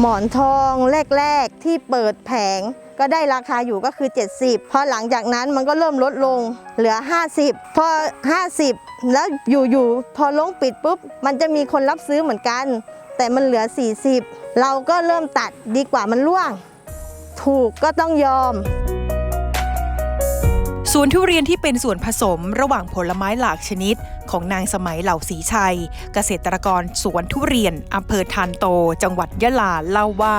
หมอนทองแรก ๆ ที่เปิดแผงก็ได้ราคาอยู่ก็คือ 70 พอหลังจากนั้นมันก็เริ่มลดลงเหลือ 50 พอ 50 แล้วอยู่ๆพอลงปิดปุ๊บ มันจะมีคนรับซื้อเหมือนกัน แต่มันเหลือ 40 เราก็เริ่มตัดดีกว่ามันร่วง ถูกก็ต้องยอม สวนทุเรียนที่เป็นส่วนผสมระหว่างผลไม้หลากชนิด ของนางสมัยเหล่าศรีชัย เกษตรกรสวนทุเรียนอำเภอทานโต จังหวัดยะลาเล่าว่า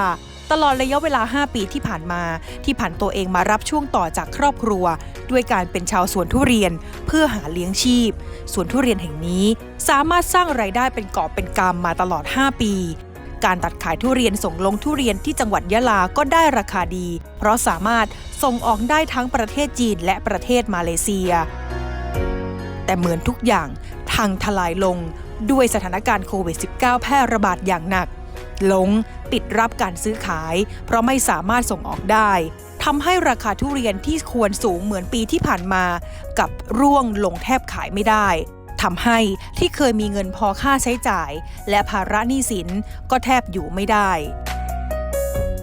ตลอดระยะเวลา 5 ปีที่ผ่านมา ที่ผ่านตัวเองมารับช่วงต่อจากครอบครัว ด้วยการเป็นชาวสวนทุเรียนเพื่อหาเลี้ยงชีพ สวนทุเรียนแห่งนี้ สามารถสร้างรายได้เป็นกอบเป็นกำมาตลอด 5 ปี การตัดขายทุเรียนส่งลงทุเรียนที่จังหวัดยะลาก็ได้ราคาดี เพราะสามารถส่งออกได้ทั้งประเทศจีนและประเทศมาเลเซีย แต่เหมือนทุกอย่างพังทลายลงด้วยสถานการณ์โควิด -19 แพร่ระบาดอย่างหนัก ลงปิดรับการซื้อขาย เพราะไม่สามารถส่งออกได้ทำให้ราคาทุเรียนที่ควรสูงเหมือนปีที่ผ่านมา กับร่วงลงแทบขายไม่ได้ ทำให้ที่เคยมีเงินพอค่าใช้จ่าย และภาระหนี้สินก็แทบอยู่ไม่ได้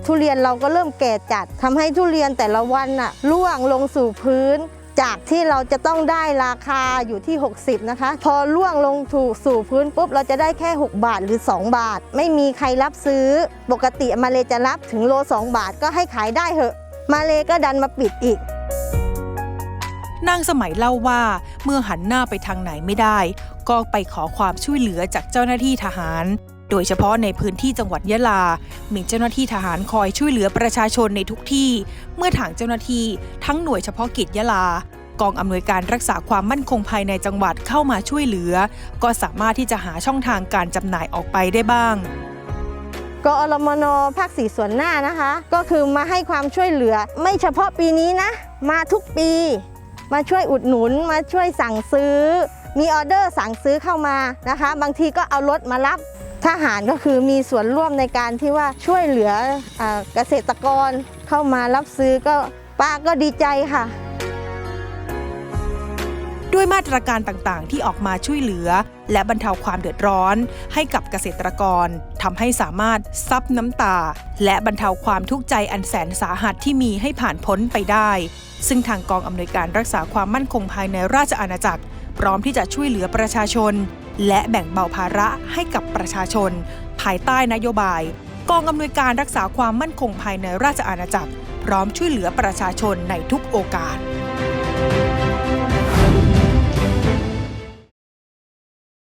ทุเรียนเราก็เริ่มแก่จัดทำให้ทุเรียนแต่ละวันน่ะร่วงลงสู่พื้น จากที่เราจะต้องได้ราคาอยู่ที่ 60 นะคะ พอร่วงลงถูกสู่พื้นปุ๊บเราจะได้แค่ 6 บาทหรือ 2 บาท ไม่มีใครรับซื้อ ปกติมาเลจะรับถึงโล 2 บาทก็ให้ขายได้เหอะ มาเลก็ดันมาปิดอีก นางสมัยเล่าว่าเมื่อหันหน้าไปทางไหนไม่ได้ ก็ไปขอความช่วยเหลือจากเจ้าหน้าที่ทหาร โดยเฉพาะในพื้นที่จังหวัดยะลา มีเจ้าหน้าที่ทหารคอยช่วยเหลือประชาชนในทุกที่ เมื่อทางเจ้าหน้าที่ทั้งหน่วยเฉพาะกิจยะลากองอำนวยการรักษาความมั่นคงภายในจังหวัดเข้ามาช่วยเหลือ ก็สามารถที่จะหาช่องทางการจำหน่ายออกไปได้บ้างกอรมนภาคสีส่วนหน้านะคะ ก็คือมาให้ความช่วยเหลือ ไม่เฉพาะปีนี้นะ มาทุกปี มาช่วยอุดหนุนมาช่วยสั่งซื้อ มีออเดอร์สั่งซื้อเข้ามานะคะ บางทีก็เอารถมารับทหารก็คือมีส่วนร่วมในการที่ว่าช่วยเหลืออเกษตรกรเข้ามารับซื้อก็ป้าก็ดีใจค่ะ ด้วยมาตรการต่างๆ ที่ออกมาช่วยเหลือ และบรรเทาความเดือดร้อน ให้กับเกษตรกรทำให้สามารถซับน้ำตา และบรรเทาความทุกข์ใจอันแสนสาหัสที่มีให้ผ่านพ้นไปได้ ซึ่งทางกองอำนวยการรักษาความมั่นคงภายในราชอาณาจักร พร้อมที่จะช่วยเหลือประชาชน และแบ่งเบาภาระให้กับประชาชน ภายใต้นโยบาย กองอำนวยการรักษาความมั่นคงภายในราชอาณาจักร พร้อมช่วยเหลือประชาชนในทุกโอกาส